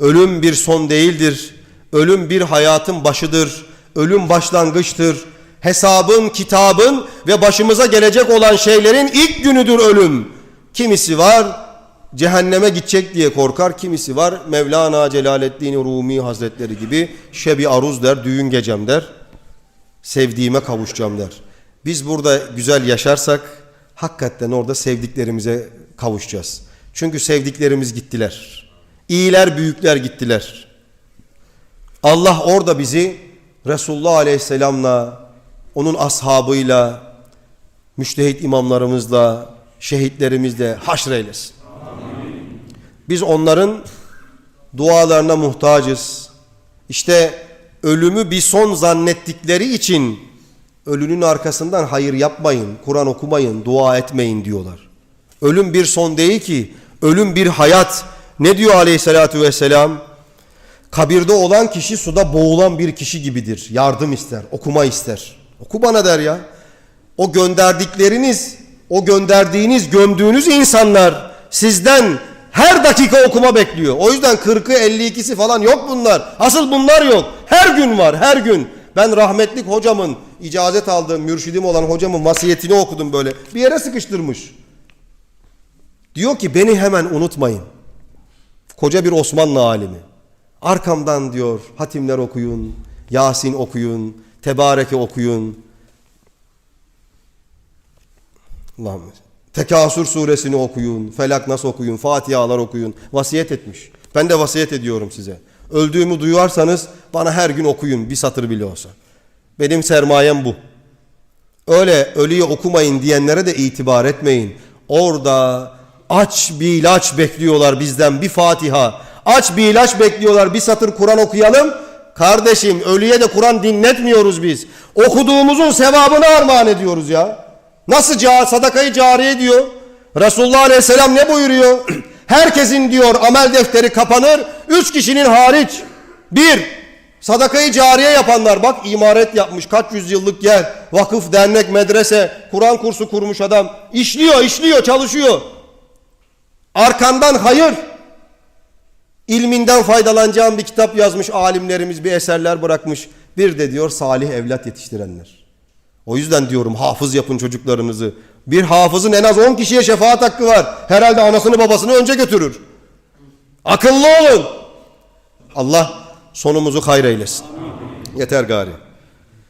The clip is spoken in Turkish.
Ölüm bir son değildir. Ölüm bir hayatın başıdır. Ölüm başlangıçtır. Hesabın, kitabın ve başımıza gelecek olan şeylerin ilk günüdür ölüm. Kimisi var cehenneme gidecek diye korkar. Kimisi var Mevlana Celaleddin Rumi Hazretleri gibi şebi aruz der, düğün gecem der. Sevdiğime kavuşacağım der. Biz burada güzel yaşarsak hakikaten orada sevdiklerimize kavuşacağız. Çünkü sevdiklerimiz gittiler. İyiler büyükler gittiler. Allah orada bizi Resulullah Aleyhisselam'la, onun ashabıyla, müştehit imamlarımızla, şehitlerimizle haşreylesin. Biz onların dualarına muhtacız. İşte ölümü bir son zannettikleri için ölünün arkasından hayır yapmayın, Kur'an okumayın, dua etmeyin diyorlar. Ölüm bir son değil ki, ölüm bir hayat. Ne diyor aleyhissalatü vesselam? Kabirde olan kişi suda boğulan bir kişi gibidir. Yardım ister, okuma ister. Oku bana der ya. O gönderdikleriniz, o gönderdiğiniz, gömdüğünüz insanlar sizden her dakika okuma bekliyor. O yüzden 40'ı 52'si falan yok bunlar. Asıl bunlar yok. Her gün var, her gün. Ben rahmetlik hocamın, icazet aldığım, mürşidim olan hocamın vasiyetini okudum böyle. Bir yere sıkıştırmış. Diyor ki beni hemen unutmayın. Koca bir Osmanlı alimi. Arkamdan diyor hatimler okuyun, Yasin okuyun, Tebareke okuyun. Allah'ım. Tekasür suresini okuyun, Felak Nas okuyun, Fatihalar okuyun. Vasiyet etmiş. Ben de vasiyet ediyorum size. Öldüğümü duyarsanız bana her gün okuyun bir satır bile olsa. Benim sermayem bu. Öyle ölüyü okumayın diyenlere de itibar etmeyin. Orada aç bir ilaç bekliyorlar bizden bir Fatiha. Aç bir ilaç bekliyorlar bir satır Kur'an okuyalım. Kardeşim ölüye de Kur'an dinletmiyoruz biz. Okuduğumuzun sevabını armağan ediyoruz ya. Nasıl ca sadakayı cariye diyor. Resulullah Aleyhisselam ne buyuruyor? Herkesin diyor amel defteri kapanır. Üç kişinin hariç. Bir, sadakayı cariye yapanlar. Bak imaret yapmış kaç yüzyıllık yer. Vakıf, dernek, medrese, Kur'an kursu kurmuş adam. İşliyor, işliyor, çalışıyor. Arkandan hayır. İlminden faydalanacağım bir kitap yazmış alimlerimiz, bir eserler bırakmış. Bir de diyor salih evlat yetiştirenler. O yüzden diyorum hafız yapın çocuklarınızı. Bir hafızın en az 10 kişiye şefaat hakkı var. Herhalde anasını babasını önce götürür. Akıllı olun. Allah sonumuzu hayır eylesin. Yeter gari.